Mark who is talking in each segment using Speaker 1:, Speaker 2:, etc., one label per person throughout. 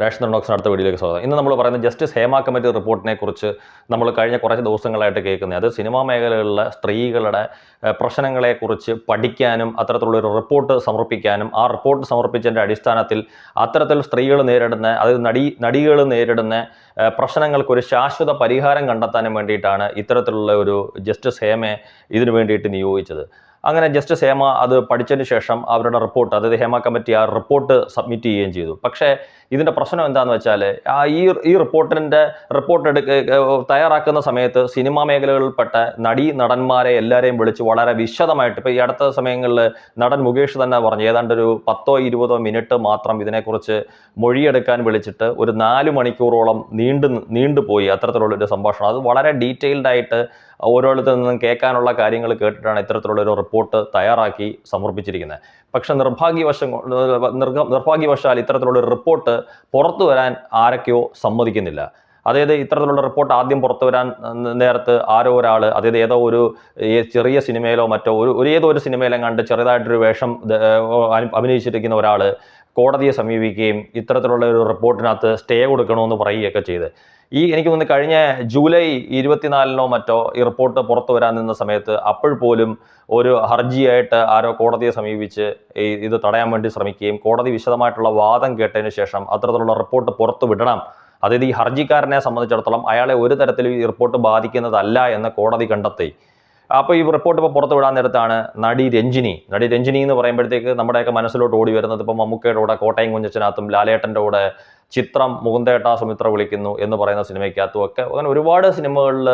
Speaker 1: National ഡോക്സിന് അടുത്ത വീഡിയോയിലേക്ക് സ്വാഗതം. ഇന്ന് നമ്മൾ പറയുന്നത് ജസ്റ്റിസ് ഹേമ കമ്മിറ്റി റിപ്പോർട്ടിനെ കുറിച്ച് നമ്മൾ കഴിഞ്ഞ കുറച്ച് ദിവസങ്ങളായിട്ട് കേൾക്കുന്നത്. അത് സിനിമാ മേഖലകളിലെ സ്ത്രീകളുടെ പ്രശ്നങ്ങളെക്കുറിച്ച് പഠിക്കാനും അത്തരത്തിലുള്ള ഒരു റിപ്പോർട്ട് സമർപ്പിക്കാനും ആ റിപ്പോർട്ട് സമർപ്പിച്ചതിന്റെ അടിസ്ഥാനത്തിൽ അത്തരത്തിൽ സ്ത്രീകൾ നേരിടുന്ന അതായത് നടി നടികൾ നേരിടുന്ന പ്രശ്നങ്ങൾക്കൊരു ശാശ്വത പരിഹാരം കണ്ടെത്താനും വേണ്ടിയിട്ടാണ് ഇത്തരത്തിലുള്ള ഒരു ജസ്റ്റിസ് ഹേമയെ ഇതിനു വേണ്ടിയിട്ട് നിയോഗിച്ചത്. അങ്ങനെ ജസ്റ്റിസ് ഹേമ അത് പഠിച്ചതിന് ശേഷം അവരുടെ റിപ്പോർട്ട് അതായത് ഹേമ കമ്മിറ്റി ആ റിപ്പോർട്ട് സബ്മിറ്റ് ചെയ്യുകയും ചെയ്തു. പക്ഷേ ഇതിന്റെ പ്രശ്നം എന്താണെന്ന് വെച്ചാൽ ആ ഈ ഈ റിപ്പോർട്ടിന്റെ റിപ്പോർട്ട് എടുക്ക തയ്യാറാക്കുന്ന സമയത്ത് സിനിമാ മേഖലകളിൽപ്പെട്ട നടി നടന്മാരെ എല്ലാവരെയും വിളിച്ച് വളരെ വിശദമായിട്ട് ഇപ്പോൾ ഈ അടുത്ത സമയങ്ങളിൽ നടൻ മുകേഷ് തന്നെ പറഞ്ഞു ഏതാണ്ട് ഒരു പത്തോ ഇരുപതോ മിനിറ്റ് മാത്രം ഇതിനെക്കുറിച്ച് മൊഴിയെടുക്കാൻ വിളിച്ചിട്ട് ഒരു നാല് മണിക്കൂറോളം നീണ്ടു നീണ്ടുപോയി അത്തരത്തിലുള്ളൊരു സംഭാഷണം. അത് വളരെ ഡീറ്റെയിൽഡ് ഓരോരുത്തർ നിന്നും കേൾക്കാനുള്ള കാര്യങ്ങൾ കേട്ടിട്ടാണ് ഇത്തരത്തിലുള്ള ഒരു റിപ്പോർട്ട് തയ്യാറാക്കി സമർപ്പിച്ചിരിക്കുന്നത്. പക്ഷെ നിർഭാഗ്യവശം നിർഭാഗ്യവശാൽ ഇത്തരത്തിലുള്ള ഒരു റിപ്പോർട്ട് പുറത്തു വരാൻ ആരൊക്കെയോ സമ്മതിക്കുന്നില്ല. അതായത് ഇത്തരത്തിലുള്ള റിപ്പോർട്ട് ആദ്യം പുറത്തു വരാൻ നേരത്ത് ആരോ ഒരാൾ അതായത് ഏതോ ഒരു ചെറിയ സിനിമയിലോ മറ്റോ ഒരു ഏതോ ഒരു സിനിമയിലും കണ്ട് ചെറുതായിട്ടൊരു വേഷം അഭിനയിച്ചിരിക്കുന്ന ഒരാൾ കോടതിയെ സമീപിക്കുകയും ഇത്തരത്തിലുള്ള ഒരു റിപ്പോർട്ടിനകത്ത് സ്റ്റേ കൊടുക്കണമെന്ന് പറയുകയൊക്കെ ചെയ്ത്. ഈ എനിക്ക് തോന്നുന്നു കഴിഞ്ഞ ജൂലൈ ഇരുപത്തിനാലിനോ മറ്റോ ഈ റിപ്പോർട്ട് പുറത്തു വരാൻ നിന്ന സമയത്ത് അപ്പോൾ പോലും ഒരു ഹർജിയായിട്ട് ആരോ കോടതിയെ സമീപിച്ച് ഇത് തടയാൻ വേണ്ടി ശ്രമിക്കുകയും കോടതി വിശദമായിട്ടുള്ള വാദം കേട്ടതിന് ശേഷം അത്തരത്തിലുള്ള റിപ്പോർട്ട് പുറത്തു വിടണം. അതായത് ഈ ഹർജിക്കാരനെ സംബന്ധിച്ചിടത്തോളം അയാളെ ഒരു തരത്തിലും ഈ റിപ്പോർട്ട് ബാധിക്കുന്നതല്ല എന്ന് കോടതി കണ്ടെത്തി. അപ്പോൾ ഈ റിപ്പോർട്ട് ഇപ്പോൾ പുറത്തു വിടാൻ നേരത്താണ് നടി രഞ്ജിനി. നടി രഞ്ജിനി എന്ന് പറയുമ്പോഴത്തേക്ക് നമ്മുടെയൊക്കെ മനസ്സിലോട്ട് ഓടി വരുന്നത് ഇപ്പം മമ്മൂക്കയുടെ കൂടെ കോട്ടയം കുഞ്ഞച്ചനകത്തും ലാലേട്ടന്റെ കൂടെ ചിത്രം മുകുന്ദേട്ട സുമിത്ര വിളിക്കുന്നു എന്ന് പറയുന്ന സിനിമയ്ക്കകത്തും ഒക്കെ അങ്ങനെ ഒരുപാട് സിനിമകളിൽ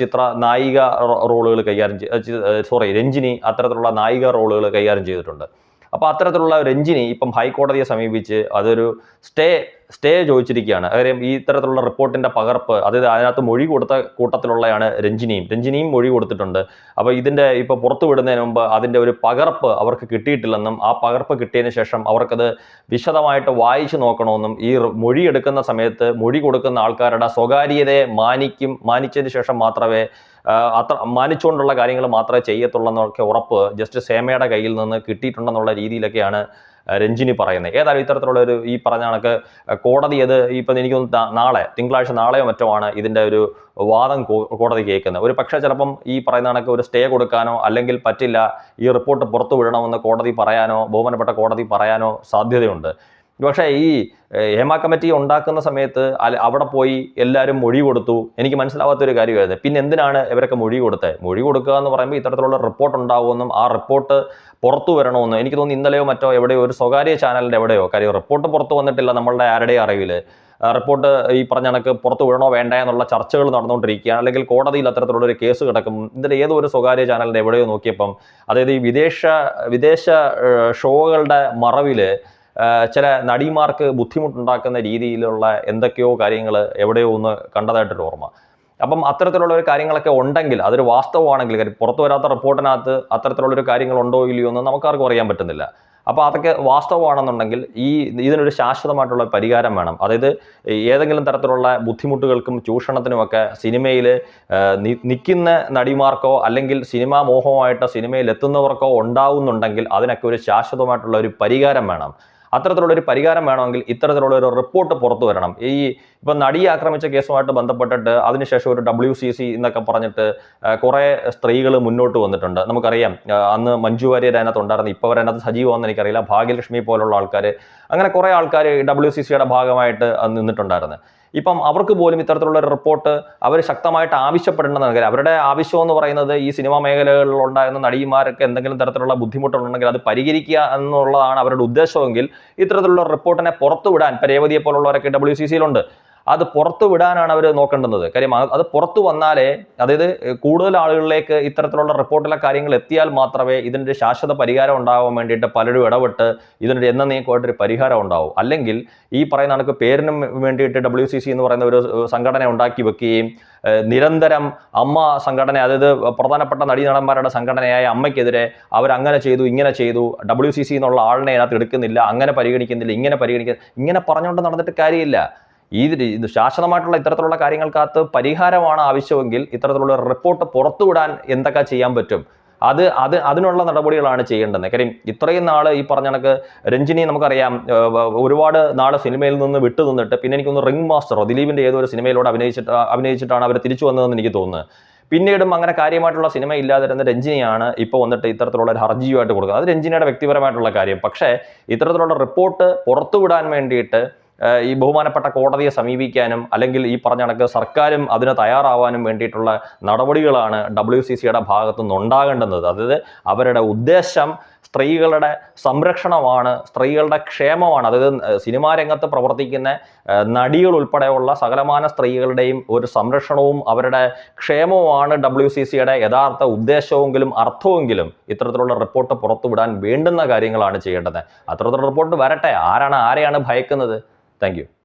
Speaker 1: ചിത്ര നായിക റോളുകൾ കൈകാര്യം സോറി രഞ്ജിനി അത്തരത്തിലുള്ള നായിക റോളുകൾ കൈകാര്യം ചെയ്തിട്ടുണ്ട്. അപ്പോൾ അത്തരത്തിലുള്ള രഞ്ജിനി ഇപ്പം ഹൈക്കോടതിയെ സമീപിച്ച് അതൊരു സ്റ്റേ സ്റ്റേ ചോദിച്ചിരിക്കുകയാണ്. കാര്യം ഈ ഇത്തരത്തിലുള്ള റിപ്പോർട്ടിന്റെ പകർപ്പ് അതായത് അതിനകത്ത് മൊഴി കൊടുത്ത കൂട്ടത്തിലുള്ളതാണ് രഞ്ജിനിയും. രഞ്ജിനിയും മൊഴി കൊടുത്തിട്ടുണ്ട്. അപ്പോൾ ഇതിന്റെ ഇപ്പോൾ പുറത്തു വിടുന്നതിന് മുമ്പ് അതിന്റെ ഒരു പകർപ്പ് അവർക്ക് കിട്ടിയിട്ടില്ലെന്നും ആ പകർപ്പ് കിട്ടിയതിന് ശേഷം അവർക്കത് വിശദമായിട്ട് വായിച്ചു നോക്കണമെന്നും ഈ മൊഴി എടുക്കുന്ന സമയത്ത് മൊഴി കൊടുക്കുന്ന ആൾക്കാരുടെ സ്വകാര്യതയെ മാനിക്കും മാനിച്ചതിന് ശേഷം മാത്രമേ അത്ര മാനിച്ചുകൊണ്ടുള്ള കാര്യങ്ങൾ മാത്രമേ ചെയ്യത്തുള്ളൂ എന്നൊക്കെ ഉറപ്പ് ജസ്റ്റിസ് ഹേമയുടെ കയ്യിൽ നിന്ന് കിട്ടിയിട്ടുണ്ടെന്നുള്ള രീതിയിലൊക്കെയാണ് രഞ്ജിനി പറയുന്നത് ഏതായാലും ഇത്തരത്തിലുള്ള ഒരു ഈ പറഞ്ഞ കണക്ക് കോടതി അത് ഇപ്പം എനിക്ക് നാളെ തിങ്കളാഴ്ച നാളെയോ മറ്റോ ആണ് ഇതിന്റെ ഒരു വാദം കോടതി കേൾക്കുന്നത്. ഒരു പക്ഷേ ചിലപ്പം ഈ പറയുന്ന കണക്ക് ഒരു സ്റ്റേ കൊടുക്കാനോ അല്ലെങ്കിൽ പറ്റില്ല ഈ റിപ്പോർട്ട് പുറത്തു വിടണമെന്ന് കോടതി പറയാനോ ബഹുമാനപ്പെട്ട കോടതി പറയാനോ സാധ്യതയുണ്ട്. പക്ഷേ ഈ ഹേമ കമ്മിറ്റി ഉണ്ടാക്കുന്ന സമയത്ത് അവിടെ പോയി എല്ലാവരും മൊഴി കൊടുത്തു. എനിക്ക് മനസ്സിലാവാത്തൊരു കാര്യമായിരുന്നു പിന്നെ എന്തിനാണ് ഇവരൊക്കെ മൊഴി കൊടുത്തത് മൊഴി കൊടുക്കുക എന്ന് പറയുമ്പോൾ ഇത്തരത്തിലുള്ള റിപ്പോർട്ട് ഉണ്ടാകുമെന്നും ആ റിപ്പോർട്ട് പുറത്തു വരണമെന്നും. എനിക്ക് തോന്നുന്നു ഇന്നലെയോ മറ്റോ എവിടെയോ ഒരു സ്വകാര്യ ചാനലിന്റെ എവിടെയോ കാര്യം റിപ്പോർട്ട് പുറത്തു വന്നിട്ടില്ല നമ്മളുടെ ആരുടെയും അറിവിൽ റിപ്പോർട്ട് ഈ പറഞ്ഞ കണക്ക് പുറത്തു വിടണോ വേണ്ട എന്നുള്ള ചർച്ചകൾ നടന്നുകൊണ്ടിരിക്കുകയാണ്. അല്ലെങ്കിൽ കോടതിയിൽ അത്തരത്തിലുള്ള ഒരു കേസ് കിടക്കും. ഇതിന്റെ ഏതോ ഒരു സ്വകാര്യ ചാനലിന്റെ എവിടെയോ നോക്കിയപ്പം അതായത് ഈ വിദേശ വിദേശ ഷോകളുടെ മറവിൽ ചില നടിമാർക്ക് ബുദ്ധിമുട്ടുണ്ടാക്കുന്ന രീതിയിലുള്ള എന്തൊക്കെയോ കാര്യങ്ങൾ എവിടെയോ ഒന്ന് കണ്ടതായിട്ടൊരു ഓർമ്മ. അപ്പം അത്തരത്തിലുള്ള ഒരു കാര്യങ്ങളൊക്കെ ഉണ്ടെങ്കിൽ അതൊരു വാസ്തവമാണെങ്കിൽ കാര്യം പുറത്തു വരാത്ത റിപ്പോർട്ടിനകത്ത് അത്തരത്തിലുള്ളൊരു കാര്യങ്ങളുണ്ടോ ഇല്ലയോ എന്ന് നമുക്കാർക്കും അറിയാൻ പറ്റുന്നില്ല. അപ്പോൾ അതൊക്കെ വാസ്തവമാണെന്നുണ്ടെങ്കിൽ ഈ ഇതിനൊരു ശാശ്വതമായിട്ടുള്ള പരിഹാരം വേണം. അതായത് ഏതെങ്കിലും തരത്തിലുള്ള ബുദ്ധിമുട്ടുകൾക്കും ചൂഷണത്തിനുമൊക്കെ സിനിമയിൽ നിൽക്കുന്ന നടിമാർക്കോ അല്ലെങ്കിൽ സിനിമാ മോഹമായിട്ട് സിനിമയിൽ എത്തുന്നവർക്കോ ഉണ്ടാവുന്നുണ്ടെങ്കിൽ അതിനൊക്കെ ഒരു ശാശ്വതമായിട്ടുള്ള ഒരു പരിഹാരം വേണം. അത്തരത്തിലുള്ള ഒരു പരിഹാരം വേണമെങ്കിൽ ഇത്തരത്തിലുള്ള ഒരു റിപ്പോർട്ട് പുറത്തു വരണം. ഈ ഇപ്പം നടിയെ ആക്രമിച്ച കേസുമായിട്ട് ബന്ധപ്പെട്ടിട്ട് അതിനുശേഷം ഒരു ഡബ്ല്യു സി സി എന്നൊക്കെ പറഞ്ഞിട്ട് കുറേ സ്ത്രീകൾ മുന്നോട്ട് വന്നിട്ടുണ്ട്. നമുക്കറിയാം അന്ന് മഞ്ജു വാര്യർ അതിനകത്ത് ഉണ്ടായിരുന്നു. ഇപ്പോൾ അവരതിനകത്ത് സജീവമാണെന്ന് എനിക്കറിയില്ല. ഭാഗ്യലക്ഷ്മി പോലുള്ള ആൾക്കാർ അങ്ങനെ കുറേ ആൾക്കാർ ഡബ്ല്യു സി സിയുടെ ഭാഗമായിട്ട് നിന്നിട്ടുണ്ടായിരുന്നു. ഇപ്പം അവർക്ക് പോലും ഇത്തരത്തിലുള്ള ഒരു റിപ്പോർട്ട് അവർ ശക്തമായിട്ട് ആവശ്യപ്പെടേണ്ടെന്ന് കാര്യം അവരുടെ ആവശ്യം എന്ന് പറയുന്നത് ഈ സിനിമാ മേഖലകളിൽ ഉണ്ടാകുന്ന നടിമാർക്ക് എന്തെങ്കിലും തരത്തിലുള്ള ബുദ്ധിമുട്ടുണ്ടെങ്കിൽ അത് പരിഹരിക്കുക എന്നുള്ളതാണ് അവരുടെ ഉദ്ദേശമെങ്കിൽ ഇത്തരത്തിലുള്ള റിപ്പോർട്ടിനെ പുറത്തുവിടാൻ പരേവതിയെ പോലുള്ളവരൊക്കെ ഡബ്ല്യു സി സിയിലുണ്ട് അത് പുറത്തു വിടാനാണ് അവർ നോക്കേണ്ടുന്നത്. കാര്യം അത് പുറത്തു വന്നാലേ അതായത് കൂടുതൽ ആളുകളിലേക്ക് ഇത്തരത്തിലുള്ള റിപ്പോർട്ടിലെ കാര്യങ്ങൾ എത്തിയാൽ മാത്രമേ ഇതിന്റെ ശാശ്വത പരിഹാരം ഉണ്ടാകാൻ വേണ്ടിയിട്ട് പലരും ഇടപെട്ട് ഇതിനൊരു എന്ന നീക്കമായിട്ടൊരു പരിഹാരം ഉണ്ടാവും. അല്ലെങ്കിൽ ഈ പറയുന്ന കണക്ക് പേരിനും വേണ്ടിയിട്ട് ഡബ്ല്യു സി സി എന്ന് പറയുന്ന ഒരു സംഘടന ഉണ്ടാക്കി വെക്കുകയും നിരന്തരം അമ്മ സംഘടന അതായത് പ്രധാനപ്പെട്ട നടീനടന്മാരുടെ സംഘടനയായ അമ്മയ്ക്കെതിരെ അവരങ്ങനെ ചെയ്തു ഇങ്ങനെ ചെയ്തു ഡബ്ല്യു സി സി എന്നുള്ള ആളിനെ അതിനകത്ത് എടുക്കുന്നില്ല അങ്ങനെ പരിഗണിക്കുന്നില്ല ഇങ്ങനെ പരിഗണിക്കുന്നില്ല ഇങ്ങനെ പറഞ്ഞുകൊണ്ട് നടന്നിട്ട് കാര്യമില്ല. ഈ ഇത് ശാശ്വതമായിട്ടുള്ള ഇത്തരത്തിലുള്ള കാര്യങ്ങൾക്കകത്ത് പരിഹാരമാണ് ആവശ്യമെങ്കിൽ ഇത്തരത്തിലുള്ള റിപ്പോർട്ട് പുറത്തുവിടാൻ എന്തൊക്കെ ചെയ്യാൻ പറ്റും? അത് അത് അതിനുള്ള നടപടികളാണ് ചെയ്യേണ്ടത്. കാര്യം ഇത്രയും നാൾ ഈ പറഞ്ഞ കണക്ക് രഞ്ജിനി നമുക്കറിയാം ഒരുപാട് നാൾ സിനിമയിൽ നിന്ന് വിട്ടു നിന്നിട്ട് പിന്നെ എനിക്കൊന്ന് റിംഗ് മാസ്റ്ററോ ദിലീപിന്റെ ഏതോ ഒരു സിനിമയിലൂടെ അഭിനയിച്ചിട്ട് അഭിനയിച്ചിട്ടാണ് അവർ തിരിച്ചു വന്നതെന്ന് എനിക്ക് തോന്നുന്നത്. പിന്നീടും അങ്ങനെ കാര്യമായിട്ടുള്ള സിനിമ ഇല്ലാതിരുന്ന രഞ്ജിനിയാണ് ഇപ്പോൾ വന്നിട്ട് ഇത്തരത്തിലുള്ള ഒരു ഹർജിയുമായിട്ട് കൊടുക്കുന്നത്. അത് രഞ്ജിനിയുടെ വ്യക്തിപരമായിട്ടുള്ള കാര്യം. പക്ഷേ ഇത്തരത്തിലുള്ള റിപ്പോർട്ട് പുറത്തുവിടാൻ വേണ്ടിയിട്ട് ഈ ബഹുമാനപ്പെട്ട കോടതിയെ സമീപിക്കാനും അല്ലെങ്കിൽ ഈ പറഞ്ഞ കണക്ക് സർക്കാരും അതിന് തയ്യാറാവാനും വേണ്ടിയിട്ടുള്ള നടപടികളാണ് ഡബ്ല്യു സി സിയുടെ ഭാഗത്തു നിന്നുണ്ടാകേണ്ടുന്നത് അതായത് അവരുടെ ഉദ്ദേശം സ്ത്രീകളുടെ സംരക്ഷണമാണ് സ്ത്രീകളുടെ ക്ഷേമമാണ്. അതായത് സിനിമാ രംഗത്ത് പ്രവർത്തിക്കുന്ന നടികൾ ഉൾപ്പെടെയുള്ള സകലമാന സ്ത്രീകളുടെയും ഒരു സംരക്ഷണവും അവരുടെ ക്ഷേമവുമാണ് ഡബ്ല്യു സി സിയുടെ യഥാർത്ഥ ഉദ്ദേശമെങ്കിലും അർത്ഥമെങ്കിലും ഇത്തരത്തിലുള്ള റിപ്പോർട്ട് പുറത്തുവിടാൻ വേണ്ടുന്ന കാര്യങ്ങളാണ് ചെയ്യേണ്ടത്. അത്തരത്തിലുള്ള റിപ്പോർട്ട് വരട്ടെ. ആരാണ് ആരെയാണ് ഭയക്കുന്നത്? Thank you.